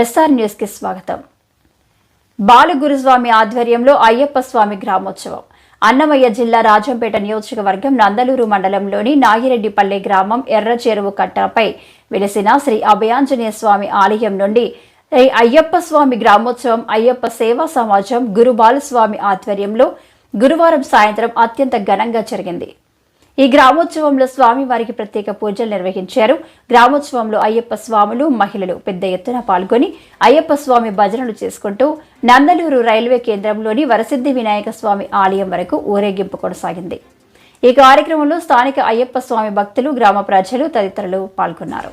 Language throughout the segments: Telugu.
ఎస్ఆర్ న్యూస్కి స్వాగతం. బాలగురుస్వామి ఆధ్వర్యంలో అయ్యప్ప స్వామి గ్రామోత్సవం. అన్నమయ్య జిల్లా రాజంపేట నియోజకవర్గం నందలూరు మండలంలోని నాగిరెడ్డిపల్లె గ్రామం ఎర్ర చెరువు కట్టపై వెలిసిన శ్రీ అభయాంజనేయ స్వామి ఆలయం నుండి శ్రీ అయ్యప్ప స్వామి గ్రామోత్సవం అయ్యప్ప సేవా సమాజం గురు బాలస్వామి ఆధ్వర్యంలో గురువారం సాయంత్రం అత్యంత ఘనంగా జరిగింది. ఈ గ్రామోత్సవంలో స్వామివారికి ప్రత్యేక పూజలు నిర్వహించారు. గ్రామోత్సవంలో అయ్యప్ప స్వాములు మహిళలు పెద్ద ఎత్తున పాల్గొని అయ్యప్ప స్వామి భజనలు చేసుకుంటూ నందలూరు రైల్వే కేంద్రంలోని వరసిద్ధి వినాయక స్వామి ఆలయం వరకు ఊరేగింపు కొనసాగింది. ఈ కార్యక్రమంలో స్థానిక అయ్యప్ప స్వామి భక్తులు గ్రామ ప్రజలు తదితరులు పాల్గొన్నారు.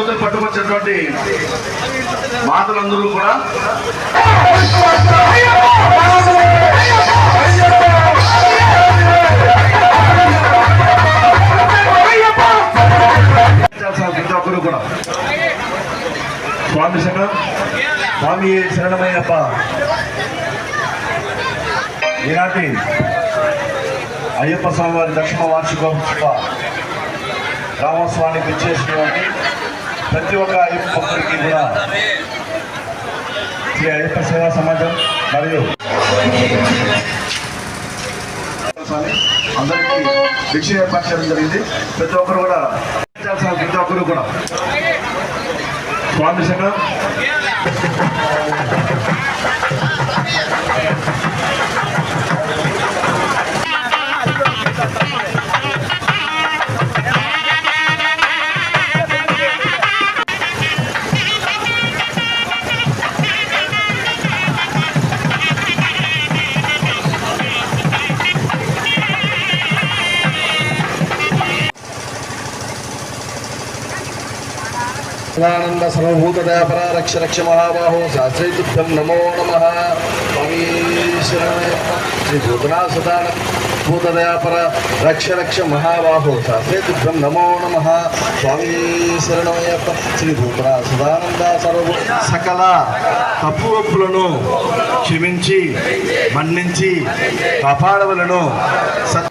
యువతను పట్టుకొచ్చినటువంటి మాతలందరూ కూడా ప్రతి ఒక్కరు కూడా. స్వామి శరణం. స్వామి శరణమయ్యప్ప. ఈనాటి అయ్యప్ప స్వామి వారి దక్షిణ వార్షికోత్సవ రామస్వామికి ఇచ్చేసినటువంటి ప్రతి ఒక్క అయ్యప్ప భక్తుడికి కూడా శ్రీ అయ్యప్ప సేవా సమాజం మరియు అందరికీ భిక్ష ఏర్పాటు చేయడం జరిగింది. ప్రతి ఒక్కరు కూడా ప్రతి ఒక్కరు కూడా. స్వామి శరణం సదానంద సర్వభూతదయాపర రక్ష రక్ష మహాబాహో శాస్త్రైతుభ్యం నమో నమ. స్వామీశ్వరమయ్యప్ప శ్రీ భూతనా సదాన భూతదయాపర రక్ష రక్ష మహాబాహో శాస్త్రైతుభ్యం నమో నమ. స్వామీశ్వరణమయ్యప్ప శ్రీ భూతనా సదానంద సర్వభూ సకల తప్పు ఒప్పులను క్షమించి మన్నించి కాపాడవలను. సత్